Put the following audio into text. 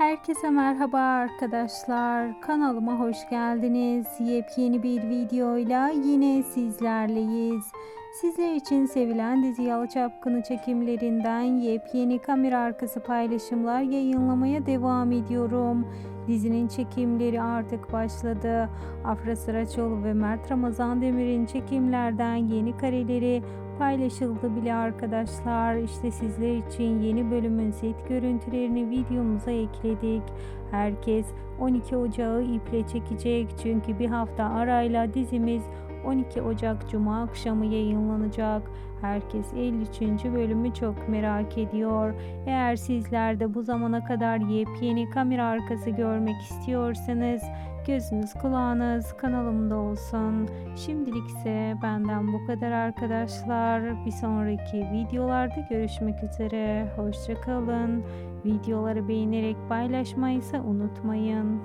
Herkese merhaba arkadaşlar. Kanalıma hoş geldiniz. Yepyeni bir videoyla yine sizlerleyiz. Sizler için sevilen dizi Yalı Çapkını çekimlerinden yepyeni kamera arkası paylaşımlar yayınlamaya devam ediyorum. Dizinin çekimleri artık başladı. Afra Saraçoğlu ve Mert Ramazan Demir'in çekimlerden yeni kareleri paylaşıldı bile arkadaşlar. İşte sizler için yeni bölümün set görüntülerini videomuza ekledik. Herkes 12 Ocağı iple çekecek çünkü bir hafta arayla dizimiz 12 Ocak Cuma akşamı yayınlanacak. Herkes 53. bölümü çok merak ediyor. Eğer sizler de bu zamana kadar yepyeni kamera arkası görmek istiyorsanız gözünüz kulağınız kanalımda olsun. Şimdilik ise benden bu kadar arkadaşlar. Bir sonraki videolarda görüşmek üzere. Hoşçakalın. Videoları beğenerek paylaşmayı ise unutmayın.